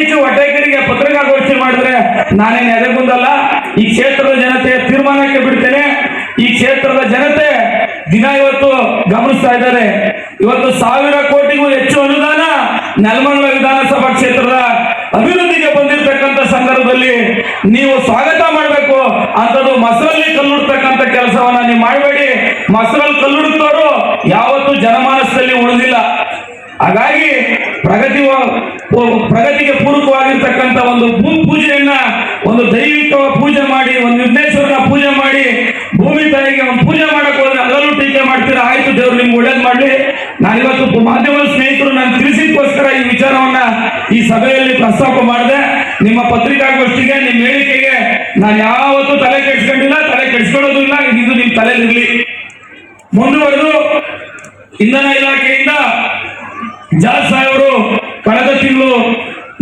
ಸತೀಶ್ ಹೊಟ್ಟೆಕರಿಗೆ ಪತ್ರಿಕಾಗೋಷ್ಠಿ ಮಾಡಿದ್ರೆ ನಾನೇನು ಎದೆಗುಂದಲ್ಲ ಈ ಕ್ಷೇತ್ರದ ಜನತೆ ತೀರ್ಮಾನಕ್ಕೆ ಬಿಡ್ತೇನೆ. ಈ ಕ್ಷೇತ್ರದ ಜನತೆ ದಿನ ಇವತ್ತು ಗಮನಿಸ್ತಾ ಇದ್ದಾರೆ. ಇವತ್ತು ಸಾವಿರ ಕೋಟಿಗೂ ಹೆಚ್ಚು ಅನುದಾನ ನೆಲಮಂಗಲ ವಿಧಾನಸಭಾ ಕ್ಷೇತ್ರದ ಅಭಿವೃದ್ಧಿಗೆ ಬಂದಿರತಕ್ಕಂತ ಸಂದರ್ಭದಲ್ಲಿ ನೀವು ಸ್ವಾಗತ ಮಾಡಬೇಕು. ಅಂತದ್ದು ಮಸರಲ್ಲಿ ಕಲ್ಲುಡ್ತಕ್ಕಂಥ ಕೆಲಸವನ್ನ ನೀವು ಮಾಡಬೇಡಿ. ಮಸರಲ್ಲಿ ಕಲ್ಲುಡ್ತವರು ಯಾವತ್ತು ಉಳಿದಿಲ್ಲ ಹಾಗಾಗಿ ಪ್ರಗತಿ ಪ್ರಗತಿಗೆ ಪೂರಕವಾಗಿರ್ತಕ್ಕಂಥ ಒಂದು ಭೂ ಪೂಜೆಯನ್ನ ಒಂದು ದೈವಿಕ ಪೂಜೆ ಮಾಡಿ, ಒಂದು ವಿಘ್ನೇಶ್ವರನ ಪೂಜೆ ಮಾಡಿ, ಭೂಮಿ ತಾಯಿಗೆ ಒಂದು ಪೂಜೆ ಮಾಡಕ್ ಹೋದ್ರೆ ಅದರಲ್ಲೂ ಟೀಕೆ ಮಾಡ್ತೀರಾ? ಆಯ್ತು ದೇವ್ರು, ನಿಮ್ಗೆ ಒಳ್ಳೇದು ಮಾಡಲಿ. ನಾನಿವತ್ತು ಮಾಧ್ಯಮದ ಸ್ನೇಹಿತರು ನಾನು ತಿಳಿಸಿದ್ಕೋಸ್ಕರ ಈ ವಿಚಾರವನ್ನ ಈ ಸಭೆಯಲ್ಲಿ ಪ್ರಸ್ತಾಪ ಮಾಡಿದೆ. ನಿಮ್ಮ ಪತ್ರಿಕಾಗೋಷ್ಠಿಗೆ, ನಿಮ್ಮ ಹೇಳಿಕೆಗೆ ನಾನು ಯಾವತ್ತೂ ತಲೆ ಕೆಡಿಸ್ಕೊಂಡಿಲ್ಲ, ತಲೆ ಕೆಡಿಸ್ಕೊಳ್ಳೋದು ಇಲ್ಲ. ಇದು ನಿಮ್ಮ ತಲೆಯಲ್ಲಿರಲಿ ಮುಂದುವರೆದು ಇಂಧನ ಇಲಾಖೆಯಿಂದ ಜಾರ್ಜ್ ಸಾಹೇಬರು ಕಳೆದ ತಿಂಗಳು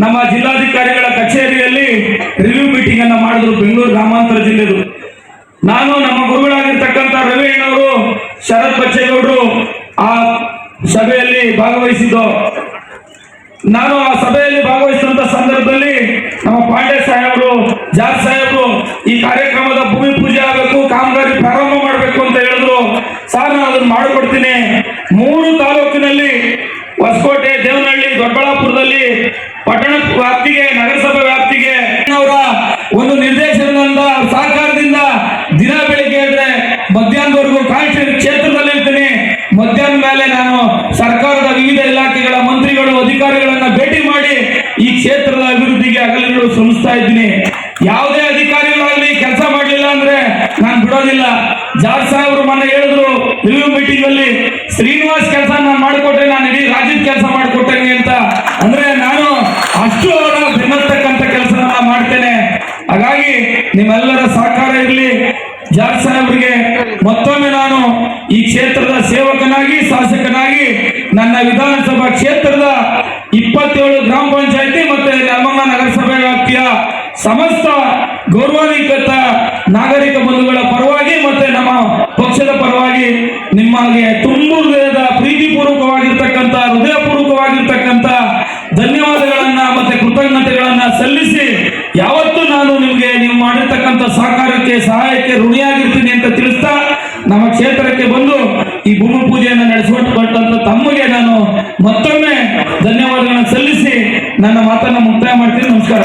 ನಮ್ಮ ಜಿಲ್ಲಾಧಿಕಾರಿಗಳ ಕಚೇರಿಯಲ್ಲಿ ರಿವ್ಯೂ ಮೀಟಿಂಗ್ ಅನ್ನು ಮಾಡಿದ್ರು ಬೆಂಗಳೂರು ಗ್ರಾಮಾಂತರ ಜಿಲ್ಲೆದು. ನಾನು ನಮ್ಮ ಗುರುಗಳಾಗಿರ್ತಕ್ಕಂಥ ರವಿ ಅಣ್ಣವರು ಶರತ್ ಬಚ್ಚೇಗೌಡರು ಆ ಸಭೆಯಲ್ಲಿ ಭಾಗವಹಿಸಿದ್ದು. ನಾನು ಆ ಸಭೆಯಲ್ಲಿ ಭಾಗವಹಿಸಿದಂತ ಸಂದರ್ಭದಲ್ಲಿ ನಮ್ಮ ಪಾಂಡೆ ಸಾಹೇಬರು ಜಾರ್ ಸಾಹೇಬರು ಈ ಕಾರ್ಯಕ್ರಮದ ಭೂಮಿ ಪೂಜೆ ಆಗಬೇಕು, ಕಾಮಗಾರಿ ಪ್ರಾರಂಭ ಮಾಡಬೇಕು ಅಂತ ಹೇಳಿದ್ರು. ಸಾರ್, ನಾನು ಅದನ್ನು ಮಾಡಿಕೊಡ್ತೀನಿ. ಮೂರು ತಾಲೂಕಿನಲ್ಲಿ ಹೊಸಕೋಟೆ, ದೇವನಹಳ್ಳಿ, ದೊಡ್ಡಬಳ್ಳಾಪುರದಲ್ಲಿ ಪಟ್ಟಣ ವ್ಯಾಪ್ತಿಗೆ, ನಗರಸಭೆ ವ್ಯಾಪ್ತಿಗೆ ಅವರ ಒಂದು ನಿರ್ದೇಶನದಿಂದ, ಸಹಕಾರದಿಂದ ದಿನ ಬೆಳಿಗ್ಗೆ ಅಂದ್ರೆ ಮಧ್ಯಾಹ್ನದವರೆಗೂ ಕಾನ್ಸ್ಟಿಟ್ಯೂಟ್ ಕ್ಷೇತ್ರದಲ್ಲಿ ಇರ್ತೀನಿ. ಮಧ್ಯಾಹ್ನ ಮೇಲೆ ನಾನು ಸರ್ಕಾರದ ವಿವಿಧ ಇಲಾಖೆಗಳ ಮಂತ್ರಿಗಳು, ಅಧಿಕಾರಿಗಳನ್ನ ಭೇಟಿ ಮಾಡಿ ಈ ಕ್ಷೇತ್ರದ ಅಭಿವೃದ್ಧಿಗೆ ಅಗಲಿಗಳು ಶ್ರಮಿಸ್ತಾ ಇದ್ದೀನಿ. ಯಾವುದೇ ಅಧಿಕಾರಿಗಳಾಗಲಿ ಕೆಲಸ ಮಾಡಲಿಲ್ಲ ಅಂದ್ರೆ ನಾನು ಬಿಡೋದಿಲ್ಲ. ಜಾರ್ ಸಾಹೇಬ್ರು ಮೊನ್ನೆ ಹೇಳಿದ್ರು, ರಿವ್ಯೂ ಮೀಟಿಂಗ್ ಅಲ್ಲಿ ಶ್ರೀನಿವಾಸ್ ರಾಜ್ಯದ ಕೆಲಸ ಮಾಡಿಕೊಟ್ಟೇನೆ ಅಂತ ಅಂದ್ರೆ ನಾನು ಅಷ್ಟು ಅವರ ಬೆನ್ನತ್ತಕ್ಕಂಥ ಕೆಲಸವನ್ನ ಮಾಡ್ತೇನೆ. ಹಾಗಾಗಿ ನಿಮ್ಮೆಲ್ಲರ ಸಹಕಾರ ಇರಲಿ. ಜಾರ್ಜ್ ಸಾಹೇಬರಿಗೆ ಮತ್ತೊಮ್ಮೆ ನಾನು ಈ ಕ್ಷೇತ್ರದ ಸೇವಕನಾಗಿ, ಶಾಸಕನಾಗಿ ನನ್ನ ವಿಧಾನಸಭಾ ಕ್ಷೇತ್ರದ ಇಪ್ಪತ್ತೇಳು ಗ್ರಾಮ ಪಂಚಾಯತಿ ಮತ್ತೆ ನಮ್ಮಮ್ಮ ನಗರಸಭೆ ವ್ಯಾಪ್ತಿಯ ಸಮಸ್ತ ಗೌರವಾನ್ವಿತ ನಾಗರಿಕ ಬಂಧುಗಳ ಪರವಾಗಿ ಮತ್ತೆ ನಮ್ಮ ಪಕ್ಷದ ಪರವಾಗಿ ನಿಮಗೆ ನಮ್ಮ ಕ್ಷೇತ್ರಕ್ಕೆ ಬಂದು ಈ ಭೂಮಿ ಪೂಜೆಯನ್ನು ನಡೆಸಿಕೊಟ್ಟಂತ ತಮ್ಮಗೆ ನಾನು ಮತ್ತೊಮ್ಮೆ ಧನ್ಯವಾದಗಳನ್ನು ಸಲ್ಲಿಸಿ ನನ್ನ ಮಾತನ್ನು ಮುಕ್ತಾಯ ಮಾಡ್ತೀನಿ. ನಮಸ್ಕಾರ.